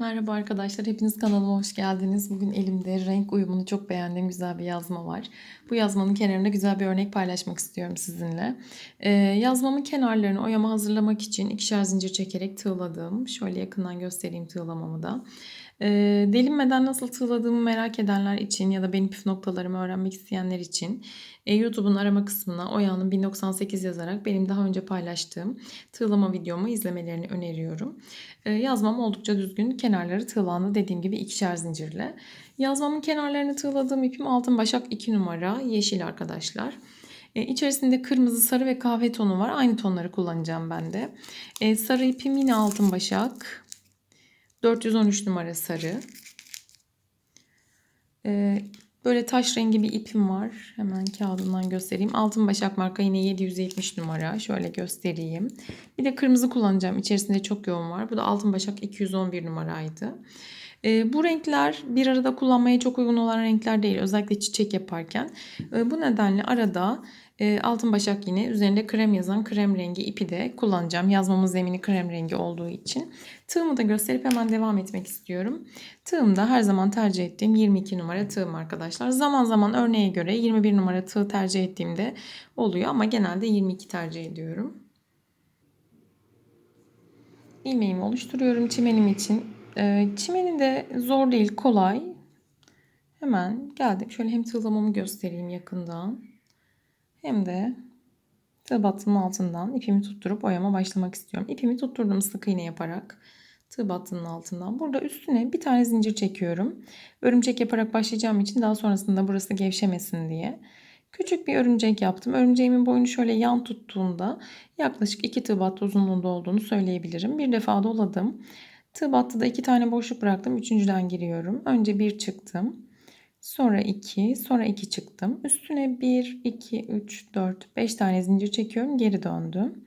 Merhaba arkadaşlar, hepiniz kanalıma hoş geldiniz. Bugün elimde renk uyumunu çok beğendiğim güzel bir yazma var. Bu yazmanın kenarında güzel bir örnek paylaşmak istiyorum sizinle. Ee, yazmamın kenarlarını oyama hazırlamak için ikişer zincir çekerek tığladım. Şöyle yakından göstereyim tığlamamı da. Ee, delinmeden nasıl tığladığımı merak edenler için ya da benim püf noktalarımı öğrenmek isteyenler için e, YouTube'un arama kısmına Oya'nın 1098 yazarak benim daha önce paylaştığım tığlama videomu izlemelerini öneriyorum. E, yazmam oldukça düzgün. Kenarları tığlandı dediğim gibi ikişer zincirle. Yazmamın kenarlarını tığladığım ipim altın başak 2 numara yeşil arkadaşlar. E, içerisinde kırmızı, sarı ve kahve tonu var. Aynı tonları kullanacağım ben de. E, sarı ipim yine altın başak. 413 numara sarı. E, böyle taş rengi bir ipim var. Hemen kağıdından göstereyim. Altın başak marka yine 770 numara. Şöyle göstereyim. Bir de kırmızı kullanacağım. İçerisinde çok yoğun var. Bu da altın başak 211 numaraydı. E, bu renkler bir arada kullanmaya çok uygun olan renkler değil. Özellikle çiçek yaparken. E, bu nedenle arada e, altın başak yine üzerinde krem yazan krem rengi ipi de kullanacağım. Yazmamın zemini krem rengi olduğu için. Tığımı da gösterip hemen devam etmek istiyorum. Tığım da her zaman tercih ettiğim 22 numara tığım arkadaşlar. Zaman zaman örneğe göre 21 numara tığ tercih ettiğimde oluyor ama genelde 22 tercih ediyorum. İlmeğimi oluşturuyorum çimenim için. Ee, çimeni de zor değil kolay. Hemen geldim. Şöyle hem tığlamamı göstereyim yakından. Hem de tığ battının altından ipimi tutturup oyama başlamak istiyorum. İpimi tutturdum sık iğne yaparak tığ battının altından. Burada üstüne bir tane zincir çekiyorum. Örümcek yaparak başlayacağım için daha sonrasında burası gevşemesin diye. Küçük bir örümcek yaptım. Örümceğimin boyunu şöyle yan tuttuğunda yaklaşık 2 tığ battı uzunluğunda olduğunu söyleyebilirim. Bir defa doladım. Tığ battıda iki tane boşluk bıraktım. Üçüncüden giriyorum. Önce bir çıktım. Sonra 2, sonra 2 çıktım. Üstüne 1, 2, 3, 4, 5 tane zincir çekiyorum. Geri döndüm.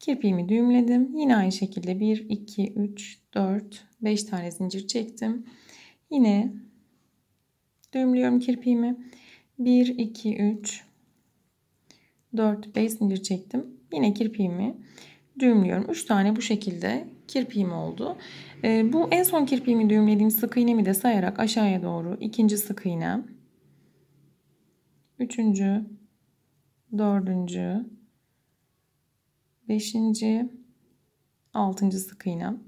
Kirpiğimi düğümledim. Yine aynı şekilde 1, 2, 3, 4, 5 tane zincir çektim. Yine düğümlüyorum kirpiğimi. 1, 2, 3, 4, 5 zincir çektim. Yine kirpiğimi düğümlüyorum. 3 tane bu şekilde kirpiğim oldu. E, bu en son kirpiğimi düğümlediğim sık iğnemi de sayarak aşağıya doğru ikinci sık iğnem, üçüncü, dördüncü, beşinci, altıncı sık iğnem.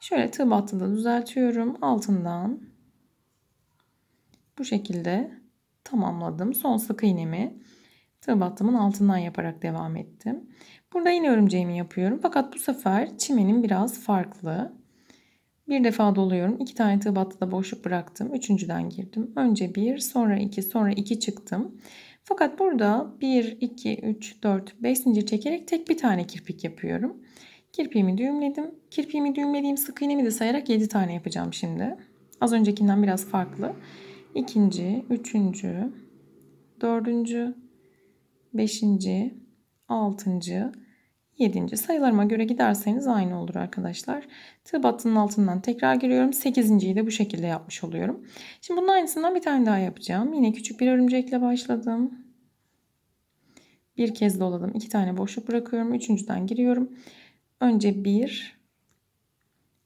Şöyle tığ battıda düzeltiyorum. Altından bu şekilde tamamladım. Son sık iğnemi tığ battımın altından yaparak devam ettim. Burada yine örümceğimi yapıyorum. Fakat bu sefer çimenim biraz farklı. Bir defa doluyorum. İki tane tığ battıda boşluk bıraktım. Üçüncüden girdim. Önce bir, sonra iki, sonra iki çıktım. Fakat burada 1, 2, 3, 4, 5 zincir çekerek tek bir tane kirpik yapıyorum. Kirpiğimi düğümledim. Kirpiğimi düğümlediğim sık iğnemi de sayarak 7 tane yapacağım şimdi. Az öncekinden biraz farklı. İkinci, üçüncü, dördüncü, beşinci, altıncı, yedinci sayılarıma göre giderseniz aynı olur arkadaşlar. Tığ battının altından tekrar giriyorum. Sekizinciyi de bu şekilde yapmış oluyorum. Şimdi bunun aynısından bir tane daha yapacağım. Yine küçük bir örümcekle başladım. Bir kez doladım. iki tane boşluk bırakıyorum. Üçüncüden giriyorum. Önce bir,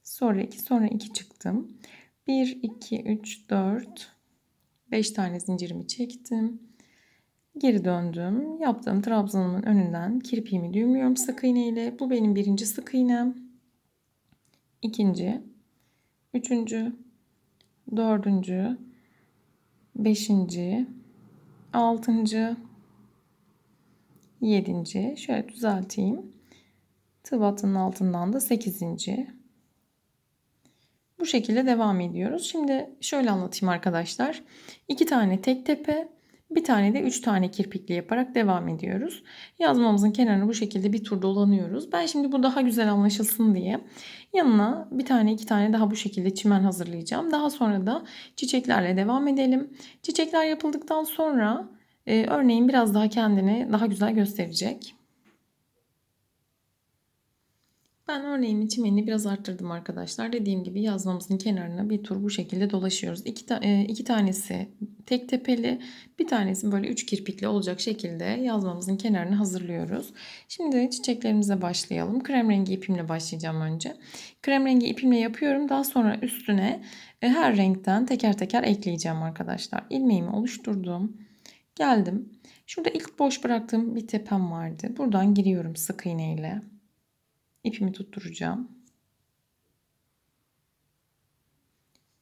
sonra iki, sonra iki çıktım. Bir, iki, üç, dört, beş tane zincirimi çektim. Geri döndüm. Yaptığım trabzanımın önünden kirpiğimi düğümlüyorum sık iğne ile. Bu benim birinci sık iğnem. İkinci, üçüncü, dördüncü, beşinci, altıncı, yedinci. Şöyle düzelteyim. Tıbatının altından da sekizinci. Bu şekilde devam ediyoruz. Şimdi şöyle anlatayım arkadaşlar. İki tane tek tepe, bir tane de 3 tane kirpikli yaparak devam ediyoruz. Yazmamızın kenarını bu şekilde bir tur dolanıyoruz. Ben şimdi bu daha güzel anlaşılsın diye yanına bir tane iki tane daha bu şekilde çimen hazırlayacağım. Daha sonra da çiçeklerle devam edelim. Çiçekler yapıldıktan sonra e, örneğin biraz daha kendini daha güzel gösterecek. Ben örneğimin çimenini biraz arttırdım arkadaşlar. Dediğim gibi yazmamızın kenarına bir tur bu şekilde dolaşıyoruz. İki, ta e, iki tanesi tek tepeli, bir tanesi böyle üç kirpikli olacak şekilde yazmamızın kenarını hazırlıyoruz. Şimdi çiçeklerimize başlayalım. Krem rengi ipimle başlayacağım önce. Krem rengi ipimle yapıyorum. Daha sonra üstüne e, her renkten teker teker ekleyeceğim arkadaşlar. İlmeğimi oluşturdum. Geldim. Şurada ilk boş bıraktığım bir tepem vardı. Buradan giriyorum sık iğne ile ipimi tutturacağım.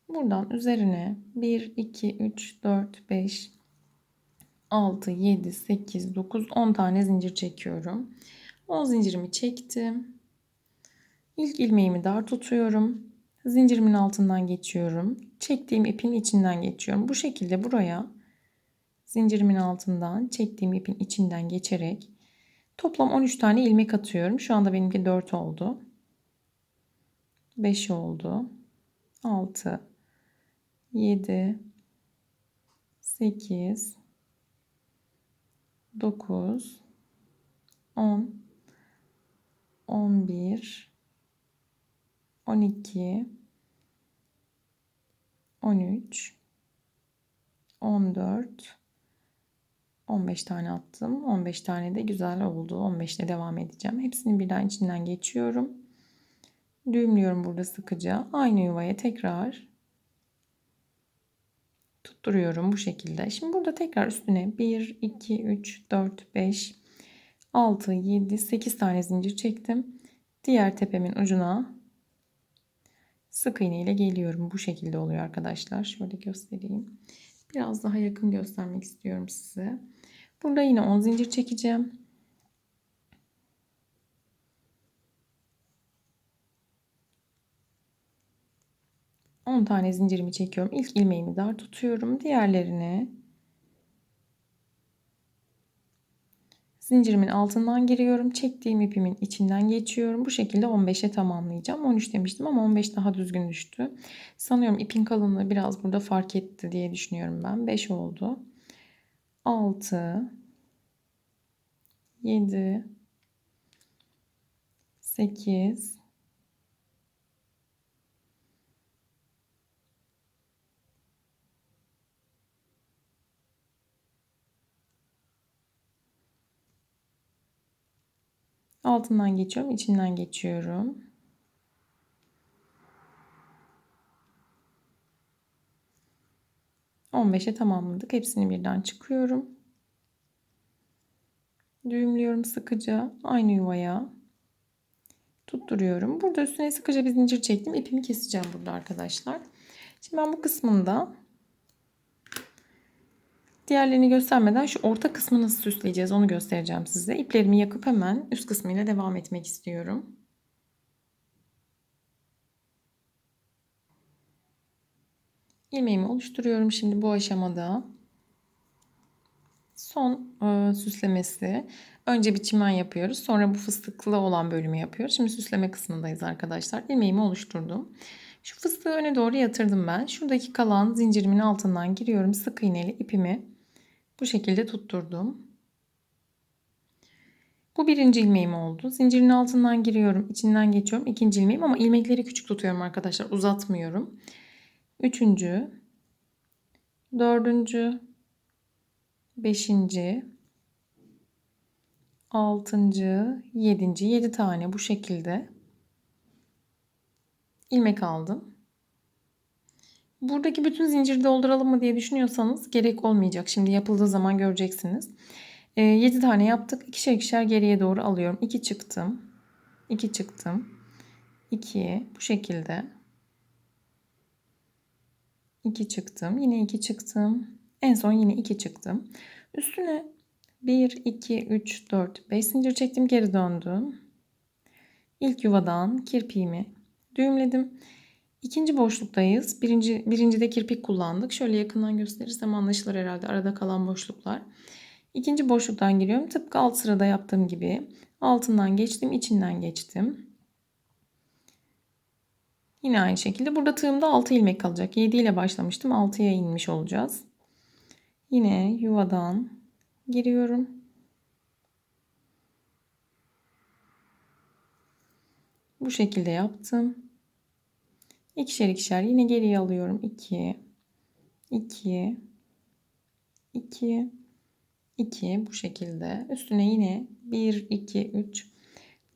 Buradan üzerine 1, 2, 3, 4, 5, 6, 7, 8, 9, 10 tane zincir çekiyorum. 10 zincirimi çektim. İlk ilmeğimi dar tutuyorum. Zincirimin altından geçiyorum. Çektiğim ipin içinden geçiyorum. Bu şekilde buraya zincirimin altından çektiğim ipin içinden geçerek Toplam 13 tane ilmek atıyorum. Şu anda benimki 4 oldu. 5 oldu. 6 7 8 9 10 11 12 13 14 15 tane attım. 15 tane de güzel oldu. 15 ile devam edeceğim. Hepsini birden içinden geçiyorum. Düğümlüyorum burada sıkıca. Aynı yuvaya tekrar tutturuyorum bu şekilde. Şimdi burada tekrar üstüne 1, 2, 3, 4, 5, 6, 7, 8 tane zincir çektim. Diğer tepemin ucuna sık iğne ile geliyorum. Bu şekilde oluyor arkadaşlar. Şöyle göstereyim. Biraz daha yakın göstermek istiyorum size. Burada yine 10 zincir çekeceğim. On tane zincirimi çekiyorum. İlk ilmeğimi dar tutuyorum. Diğerlerini zincirimin altından giriyorum. Çektiğim ipimin içinden geçiyorum. Bu şekilde 15'e tamamlayacağım. 13 demiştim ama 15 daha düzgün düştü. Sanıyorum ipin kalınlığı biraz burada fark etti diye düşünüyorum ben. 5 oldu. 6 7 8 Altından geçiyorum, içinden geçiyorum. On beşe tamamladık. Hepsini birden çıkıyorum. Düğümlüyorum sıkıca aynı yuvaya. Tutturuyorum. Burada üstüne sıkıca bir zincir çektim. İpimi keseceğim burada arkadaşlar. Şimdi ben bu kısmında diğerlerini göstermeden şu orta kısmı nasıl süsleyeceğiz onu göstereceğim size. İplerimi yakıp hemen üst kısmıyla devam etmek istiyorum. İlmeğimi oluşturuyorum şimdi bu aşamada son e, süslemesi. Önce bir çimen yapıyoruz. Sonra bu fıstıklı olan bölümü yapıyoruz. Şimdi süsleme kısmındayız arkadaşlar. İlmeğimi oluşturdum. Şu fıstığı öne doğru yatırdım ben. Şuradaki kalan zincirimin altından giriyorum. Sık iğneli ipimi bu şekilde tutturdum. Bu birinci ilmeğim oldu. Zincirin altından giriyorum. içinden geçiyorum. İkinci ilmeğim ama ilmekleri küçük tutuyorum arkadaşlar. Uzatmıyorum. Üçüncü. Dördüncü beşinci, altıncı, yedinci, yedi tane bu şekilde ilmek aldım. Buradaki bütün zinciri dolduralım mı diye düşünüyorsanız gerek olmayacak. Şimdi yapıldığı zaman göreceksiniz. E, ee, 7 tane yaptık. İkişer ikişer geriye doğru alıyorum. 2 çıktım. 2 çıktım. 2 bu şekilde. 2 çıktım. Yine 2 çıktım. En son yine 2 çıktım. Üstüne 1, 2, 3, 4, 5 zincir çektim. Geri döndüm. İlk yuvadan kirpiğimi düğümledim. İkinci boşluktayız. Birinci, birincide kirpik kullandık. Şöyle yakından gösterirsem anlaşılır herhalde arada kalan boşluklar. İkinci boşluktan giriyorum. Tıpkı alt sırada yaptığım gibi. Altından geçtim, içinden geçtim. Yine aynı şekilde. Burada tığımda 6 ilmek kalacak. 7 ile başlamıştım. 6'ya inmiş olacağız. Yine yuvadan giriyorum. Bu şekilde yaptım. İkişer ikişer yine geriye alıyorum. 2 2 2 2 bu şekilde. Üstüne yine 1 2 3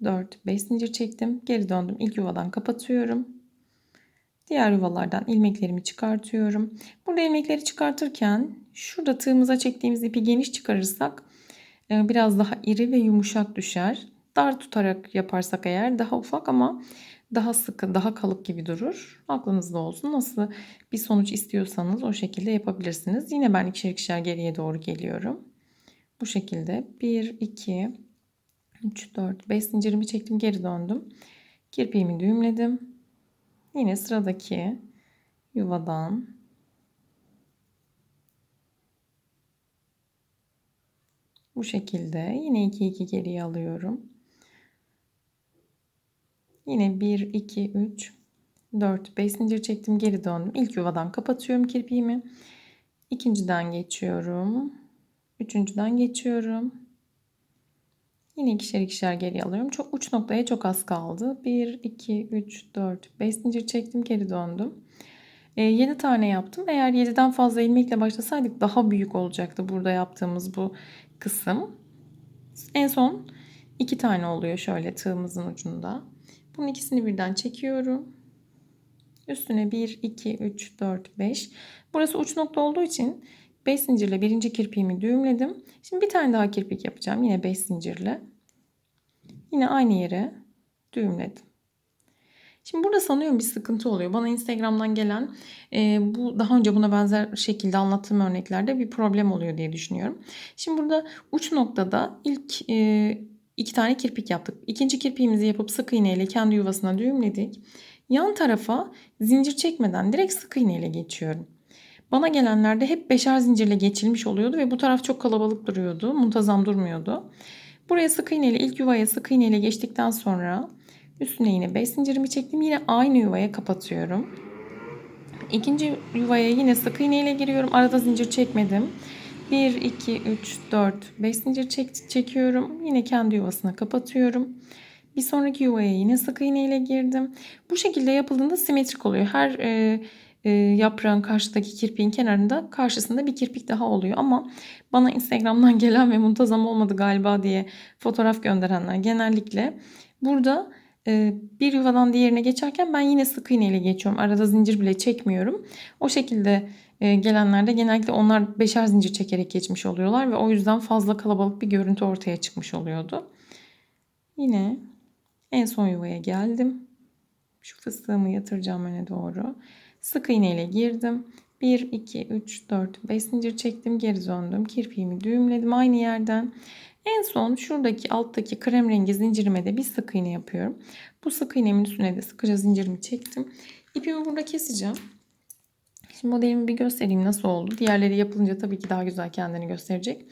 4 5 zincir çektim. Geri döndüm. İlk yuvadan kapatıyorum. Diğer yuvalardan ilmeklerimi çıkartıyorum. Burada ilmekleri çıkartırken şurada tığımıza çektiğimiz ipi geniş çıkarırsak e, biraz daha iri ve yumuşak düşer. Dar tutarak yaparsak eğer daha ufak ama daha sıkı, daha kalıp gibi durur. Aklınızda olsun. Nasıl bir sonuç istiyorsanız o şekilde yapabilirsiniz. Yine ben ikişer ikişer geriye doğru geliyorum. Bu şekilde 1, 2, 3, 4, 5 zincirimi çektim geri döndüm. Kirpiğimi düğümledim. Yine sıradaki yuvadan bu şekilde yine 2 2 geriye alıyorum. Yine 1 2 3 4 5 zincir çektim geri döndüm. İlk yuvadan kapatıyorum kirpiğimi. İkinciden geçiyorum. Üçüncüden geçiyorum. Yine ikişer ikişer geri alıyorum. Çok uç noktaya çok az kaldı. 1, 2, 3, 4, 5 zincir çektim geri döndüm. E, 7 tane yaptım. Eğer 7'den fazla ilmekle başlasaydık daha büyük olacaktı burada yaptığımız bu kısım. En son 2 tane oluyor şöyle tığımızın ucunda. Bunun ikisini birden çekiyorum. Üstüne 1, 2, 3, 4, 5. Burası uç nokta olduğu için 5 zincirle birinci kirpiğimi düğümledim. Şimdi bir tane daha kirpik yapacağım. Yine 5 zincirle. Yine aynı yere düğümledim. Şimdi burada sanıyorum bir sıkıntı oluyor. Bana Instagram'dan gelen e, bu daha önce buna benzer şekilde anlattığım örneklerde bir problem oluyor diye düşünüyorum. Şimdi burada uç noktada ilk e, iki tane kirpik yaptık. İkinci kirpiğimizi yapıp sık iğne ile kendi yuvasına düğümledik. Yan tarafa zincir çekmeden direkt sık iğne ile geçiyorum. Bana gelenlerde hep beşer zincirle geçilmiş oluyordu ve bu taraf çok kalabalık duruyordu. Muntazam durmuyordu. Buraya sık iğne ile ilk yuvaya sık iğne ile geçtikten sonra üstüne yine 5 zincirimi çektim. Yine aynı yuvaya kapatıyorum. İkinci yuvaya yine sık iğne ile giriyorum. Arada zincir çekmedim. 1, 2, 3, 4, 5 zincir çek, çekiyorum. Yine kendi yuvasına kapatıyorum. Bir sonraki yuvaya yine sık iğne ile girdim. Bu şekilde yapıldığında simetrik oluyor. Her e, yaprağın karşıdaki kirpiğin kenarında karşısında bir kirpik daha oluyor. Ama bana Instagram'dan gelen ve muntazam olmadı galiba diye fotoğraf gönderenler genellikle burada e, bir yuvadan diğerine geçerken ben yine sık iğne ile geçiyorum. Arada zincir bile çekmiyorum. O şekilde e, gelenlerde genellikle onlar beşer zincir çekerek geçmiş oluyorlar ve o yüzden fazla kalabalık bir görüntü ortaya çıkmış oluyordu. Yine en son yuvaya geldim. Şu fıstığımı yatıracağım öne doğru. Sık iğne ile girdim. 1, 2, 3, 4, 5 zincir çektim. Geri döndüm. Kirpiğimi düğümledim aynı yerden. En son şuradaki alttaki krem rengi zincirime de bir sık iğne yapıyorum. Bu sık iğnemin üstüne de sıkıca zincirimi çektim. İpimi burada keseceğim. Şimdi modelimi bir göstereyim nasıl oldu. Diğerleri yapılınca tabii ki daha güzel kendini gösterecek.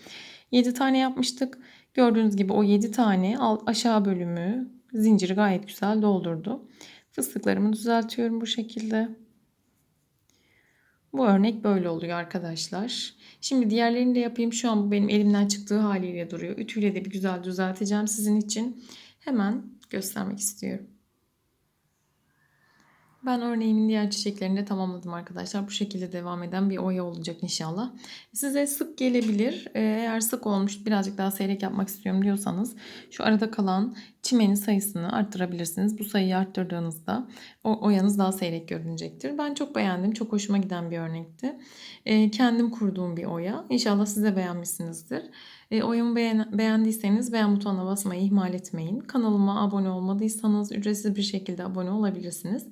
7 tane yapmıştık. Gördüğünüz gibi o 7 tane alt aşağı bölümü zinciri gayet güzel doldurdu. Fıstıklarımı düzeltiyorum bu şekilde. Bu örnek böyle oluyor arkadaşlar. Şimdi diğerlerini de yapayım. Şu an bu benim elimden çıktığı haliyle duruyor. Ütüyle de bir güzel düzelteceğim sizin için. Hemen göstermek istiyorum. Ben örneğimin diğer çiçeklerini de tamamladım arkadaşlar. Bu şekilde devam eden bir oya olacak inşallah. Size sık gelebilir. Ee, eğer sık olmuş birazcık daha seyrek yapmak istiyorum diyorsanız şu arada kalan çimenin sayısını arttırabilirsiniz. Bu sayıyı arttırdığınızda o oyanız daha seyrek görünecektir. Ben çok beğendim. Çok hoşuma giden bir örnekti. Ee, kendim kurduğum bir oya. İnşallah siz de beğenmişsinizdir. E, oyumu beğen, beğendiyseniz beğen butonuna basmayı ihmal etmeyin. Kanalıma abone olmadıysanız ücretsiz bir şekilde abone olabilirsiniz.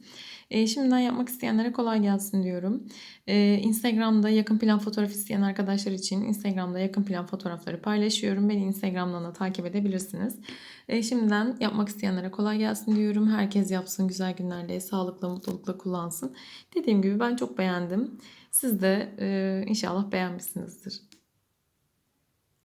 E, şimdiden yapmak isteyenlere kolay gelsin diyorum. E, Instagram'da yakın plan fotoğraf isteyen arkadaşlar için Instagram'da yakın plan fotoğrafları paylaşıyorum. Beni Instagram'dan da takip edebilirsiniz. E, şimdiden yapmak isteyenlere kolay gelsin diyorum. Herkes yapsın güzel günlerle, sağlıkla, mutlulukla kullansın. Dediğim gibi ben çok beğendim. Siz de e, inşallah beğenmişsinizdir.